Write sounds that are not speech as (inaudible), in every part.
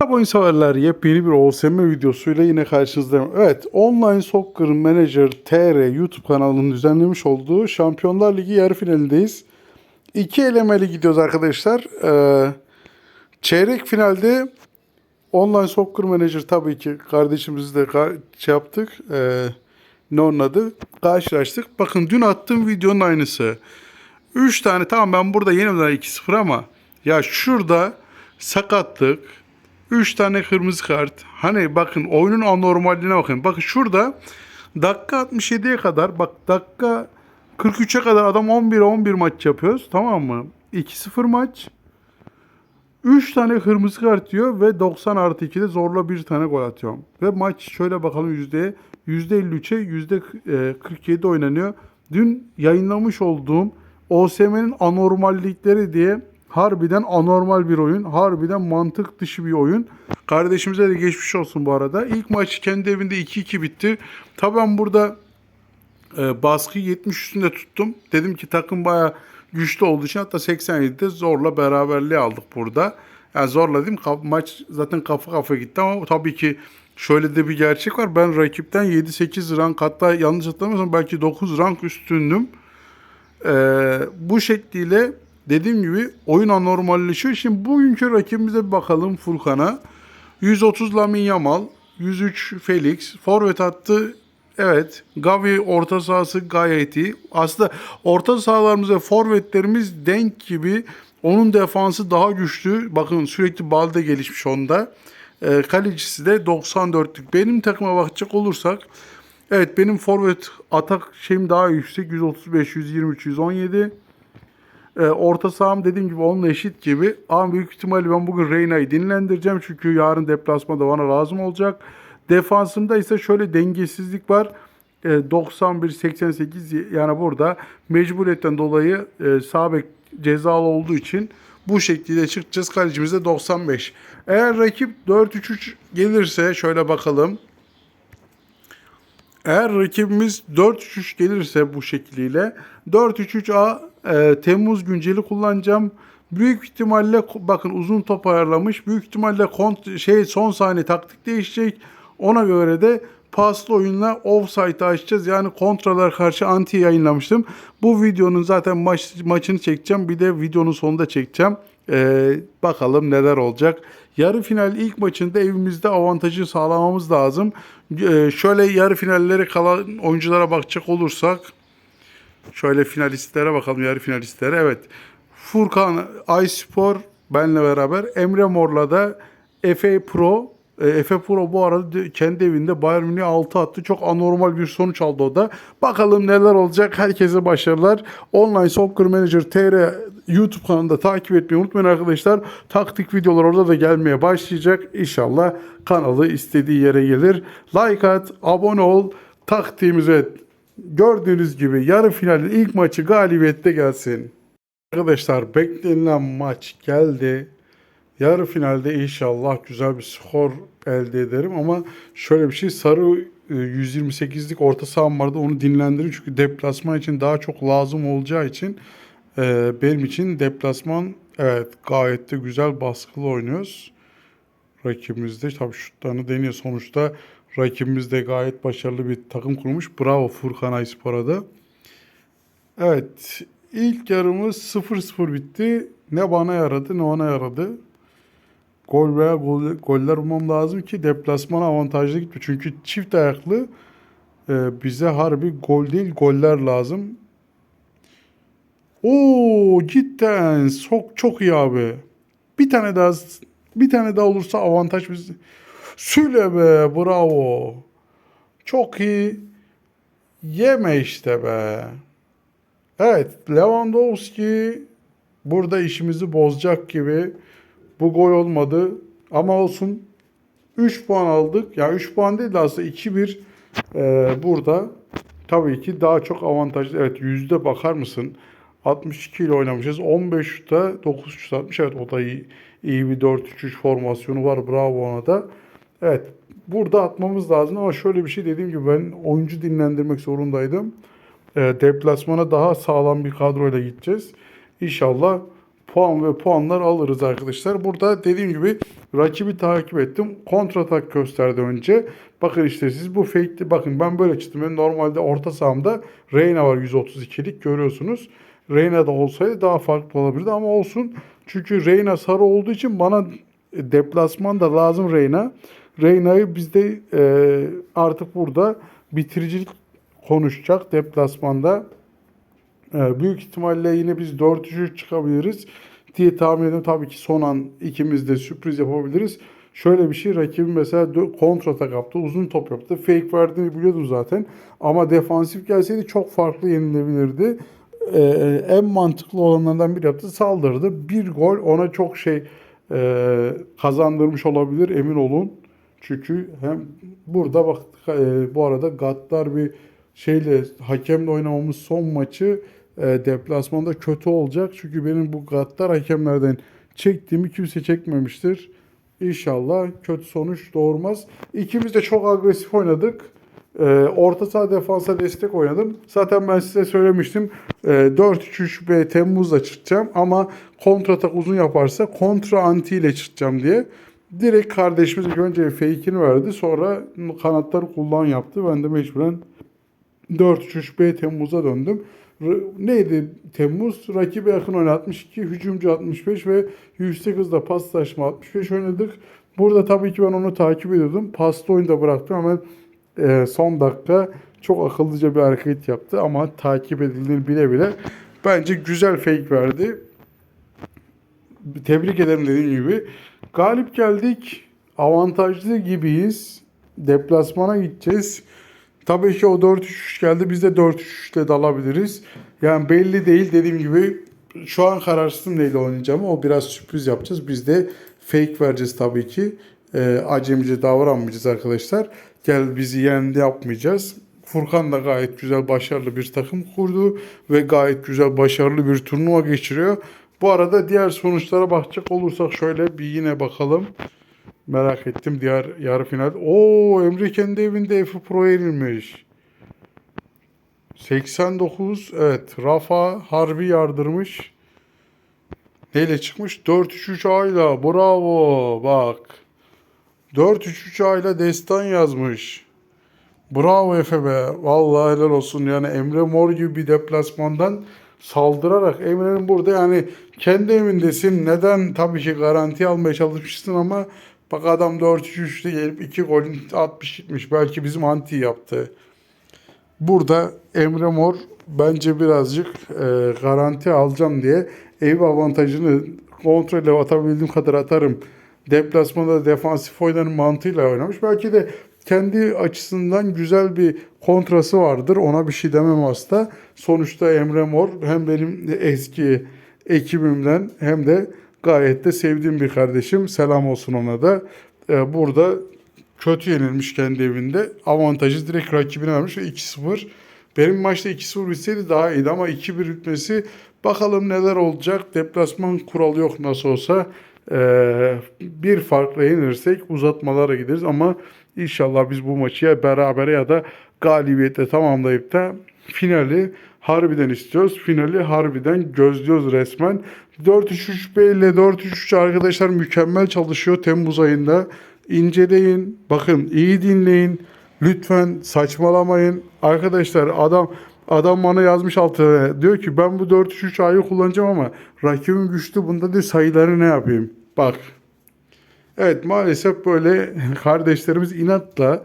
Merhaba oyun yepyeni bir OSM videosuyla yine karşınızdayım. Evet Online Soccer Manager TR YouTube kanalının düzenlemiş olduğu Şampiyonlar Ligi yarı finalindeyiz. İki elemeli gidiyoruz arkadaşlar. Ee, çeyrek finalde Online Soccer Manager tabii ki kardeşimizi de ka- şey yaptık. Ee, ne onun adı? Karşılaştık. Bakın dün attığım videonun aynısı. 3 tane tamam ben burada yenildiler 2-0 ama ya şurada sakatlık, 3 tane kırmızı kart. Hani bakın oyunun anormalliğine bakın. Bakın şurada dakika 67'ye kadar bak dakika 43'e kadar adam 11 11 maç yapıyoruz tamam mı? 2-0 maç. 3 tane kırmızı kart diyor ve 90 artı 2'de zorla bir tane gol atıyorum. Ve maç şöyle bakalım yüzdeye. %53'e %47 oynanıyor. Dün yayınlamış olduğum OSM'nin anormallikleri diye harbiden anormal bir oyun. Harbiden mantık dışı bir oyun. Kardeşimize de geçmiş olsun bu arada. İlk maç kendi evinde 2-2 bitti. Tabii ben burada e, baskıyı 70 üstünde tuttum. Dedim ki takım baya güçlü olduğu için hatta 87'de zorla beraberliği aldık burada. Yani zorla dedim maç zaten kafa kafa gitti ama tabii ki şöyle de bir gerçek var. Ben rakipten 7-8 rank hatta yanlış hatırlamıyorsam belki 9 rank üstündüm. Ee, bu şekliyle dediğim gibi oyun anormalleşiyor. Şimdi bugünkü rakibimize bir bakalım Furkan'a. 130 Lamin Yamal, 103 Felix, forvet attı. Evet, Gavi orta sahası gayet iyi. Aslında orta sahalarımız ve forvetlerimiz denk gibi. Onun defansı daha güçlü. Bakın sürekli balde gelişmiş onda. Ee, kalecisi de 94'lük. Benim takıma bakacak olursak Evet benim forvet atak şeyim daha yüksek. 135, 123, 117. Ee, orta saham dediğim gibi onunla eşit gibi. Ama büyük ihtimalle ben bugün Reyna'yı dinlendireceğim. Çünkü yarın deplasmada bana lazım olacak. Defansımda ise şöyle dengesizlik var. Ee, 91-88 yani burada mecburiyetten dolayı e, sağ cezalı olduğu için bu şekilde çıkacağız. Kalecimiz de 95. Eğer rakip 4-3-3 gelirse şöyle bakalım. Eğer rakibimiz 4-3-3 gelirse bu şekliyle 4-3-3A e, Temmuz günceli kullanacağım. Büyük ihtimalle bakın uzun top ayarlamış. Büyük ihtimalle kont şey son saniye taktik değişecek. Ona göre de paslı oyunla offside açacağız. Yani kontralar karşı anti yayınlamıştım. Bu videonun zaten maç, maçını çekeceğim. Bir de videonun sonunda çekeceğim. Ee, bakalım neler olacak. Yarı final ilk maçında evimizde avantajı sağlamamız lazım. Ee, şöyle yarı finallere kalan oyunculara bakacak olursak şöyle finalistlere bakalım yarı finalistlere. Evet. Furkan Ayspor benle beraber Emre Mor'la da Efe Pro e, Efe Pro bu arada kendi evinde Bayern Münih 6 attı. Çok anormal bir sonuç aldı o da. Bakalım neler olacak. Herkese başarılar. Online Soccer Manager TR YouTube kanalında takip etmeyi unutmayın arkadaşlar. Taktik videolar orada da gelmeye başlayacak. İnşallah kanalı istediği yere gelir. Like at, abone ol. Taktiğimize gördüğünüz gibi yarı finalin ilk maçı galibiyette gelsin. Arkadaşlar beklenilen maç geldi. Yarı finalde inşallah güzel bir skor elde ederim ama şöyle bir şey sarı e, 128'lik orta saham vardı onu dinlendirin çünkü deplasman için daha çok lazım olacağı için e, benim için deplasman evet gayet de güzel baskılı oynuyoruz. Rakibimiz de tabii şutlarını deniyor sonuçta rakibimiz de gayet başarılı bir takım kurmuş. Bravo Furkan Ayspor'a da. Evet ilk yarımız 0-0 bitti. Ne bana yaradı ne ona yaradı gol veya gol, goller bulmam lazım ki deplasmana avantajlı gitme. Çünkü çift ayaklı e, bize harbi gol değil goller lazım. Oo cidden çok çok iyi abi. Bir tane daha bir tane daha olursa avantaj biz. Söyle be bravo. Çok iyi. Yeme işte be. Evet Lewandowski burada işimizi bozacak gibi. Bu gol olmadı ama olsun 3 puan aldık. Ya yani 3 puan değil de aslında 2-1 e, burada tabii ki daha çok avantajlı. Evet yüzde bakar mısın? 62 ile oynamışız. 15 şutta 9 şut atmış. Evet o da iyi, iyi bir 4-3-3 formasyonu var. Bravo ona da. Evet burada atmamız lazım ama şöyle bir şey dediğim gibi ben oyuncu dinlendirmek zorundaydım. E, deplasmana daha sağlam bir kadroyla gideceğiz. İnşallah puan ve puanlar alırız arkadaşlar. Burada dediğim gibi rakibi takip ettim. Kontratak gösterdi önce. Bakın işte siz bu fake'li bakın ben böyle çıktım. Ben normalde orta sahamda Reyna var 132'lik görüyorsunuz. Reyna da olsaydı daha farklı olabilirdi ama olsun. Çünkü Reyna sarı olduğu için bana deplasman da lazım Reyna. Reyna'yı biz de e, artık burada bitiricilik konuşacak deplasmanda. Ee, büyük ihtimalle yine biz 4-3 çıkabiliriz diye tahmin ediyorum. Tabii ki son an ikimiz de sürpriz yapabiliriz. Şöyle bir şey rakibim mesela kontratak yaptı, uzun top yaptı. Fake verdiğini biliyordum zaten. Ama defansif gelseydi çok farklı yenilebilirdi. Ee, en mantıklı olanlardan biri yaptı. Saldırdı. Bir gol ona çok şey e, kazandırmış olabilir emin olun. Çünkü hem burada bak e, bu arada Gattar bir şeyle hakemle oynamamız son maçı e, deplasmanda kötü olacak. Çünkü benim bu Gattar hakemlerden çektiğimi kimse çekmemiştir. İnşallah kötü sonuç doğurmaz. İkimiz de çok agresif oynadık. E, orta saha defansa destek oynadım. Zaten ben size söylemiştim. E, 4-3-3 ve Temmuz'da çıkacağım ama kontratak uzun yaparsa kontra anti ile çıkacağım diye. Direkt kardeşimiz önce fake'ini verdi. Sonra kanatları kullan yaptı. Ben de mecburen 4-3-3-B Temmuz'a döndüm. Neydi Temmuz? Rakibe yakın oyun 62, hücumcu 65 ve yüksek hızda paslaşma 65 oynadık. Burada tabii ki ben onu takip ediyordum. Pasta oyunda bıraktım hemen e, son dakika çok akıllıca bir hareket yaptı ama takip edildiğini bile bile bence güzel fake verdi. Tebrik ederim dediğim gibi. Galip geldik. Avantajlı gibiyiz. Deplasmana gideceğiz. Tabii ki o 4-3-3 geldi. Biz de 4-3-3 ile dalabiliriz. Yani belli değil. Dediğim gibi şu an kararsızım neyle oynayacağım. O biraz sürpriz yapacağız. Biz de fake vereceğiz tabii ki. Ee, acemice davranmayacağız arkadaşlar. Gel bizi yendi yapmayacağız. Furkan da gayet güzel, başarılı bir takım kurdu ve gayet güzel, başarılı bir turnuva geçiriyor. Bu arada diğer sonuçlara bakacak olursak şöyle bir yine bakalım. Merak ettim diğer yarı final. Oo Emre kendi evinde F Pro'ya yenilmiş. 89 evet Rafa Harbi yardırmış. Neyle çıkmış? 4-3-3 ayla bravo bak. 4-3-3 ayla destan yazmış. Bravo Efe be. Vallahi helal olsun. Yani Emre Mor gibi bir deplasmandan saldırarak Emre'nin burada yani kendi evindesin. Neden? Tabii ki garanti almaya çalışmışsın ama bak adam 4-3-3'te gelip 2 gol atmış gitmiş. Belki bizim anti yaptı. Burada Emre Mor bence birazcık e, garanti alacağım diye ev avantajını kontrolle atabildiğim kadar atarım. Deplasmanda defansif oynarım mantığıyla oynamış. Belki de kendi açısından güzel bir kontrası vardır. Ona bir şey demem hasta. Sonuçta Emre Mor hem benim eski ekibimden hem de gayet de sevdiğim bir kardeşim. Selam olsun ona da. Ee, burada kötü yenilmiş kendi evinde. Avantajı direkt rakibine vermiş ve 2-0. Benim maçta 2-0 bitseydi daha iyiydi ama 2-1 bitmesi bakalım neler olacak. Deplasman kuralı yok nasıl olsa. Ee, bir farkla yenilirsek uzatmalara gideriz ama inşallah biz bu maçı ya berabere ya da galibiyetle tamamlayıp da finali harbiden istiyoruz. Finali harbiden gözlüyoruz resmen. 4-3-3 ile 4-3-3 arkadaşlar mükemmel çalışıyor Temmuz ayında. İnceleyin, bakın iyi dinleyin. Lütfen saçmalamayın. Arkadaşlar adam adam bana yazmış altına diyor ki ben bu 4-3-3 ayı kullanacağım ama rakibim güçlü bunda diyor sayıları ne yapayım? Bak. Evet maalesef böyle (laughs) kardeşlerimiz inatla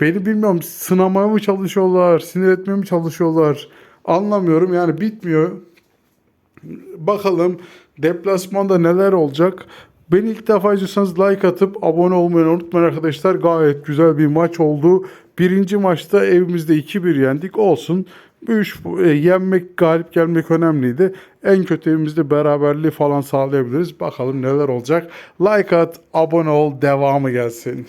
beni bilmiyorum sınamaya mı çalışıyorlar, sinir etmeye mi çalışıyorlar anlamıyorum yani bitmiyor. Bakalım deplasmanda neler olacak. Beni ilk defa izliyorsanız like atıp abone olmayı unutmayın arkadaşlar. Gayet güzel bir maç oldu. Birinci maçta evimizde 2-1 yendik. Olsun. Bu üç, e, yenmek, galip gelmek önemliydi. En kötü evimizde beraberliği falan sağlayabiliriz. Bakalım neler olacak. Like at, abone ol, devamı gelsin.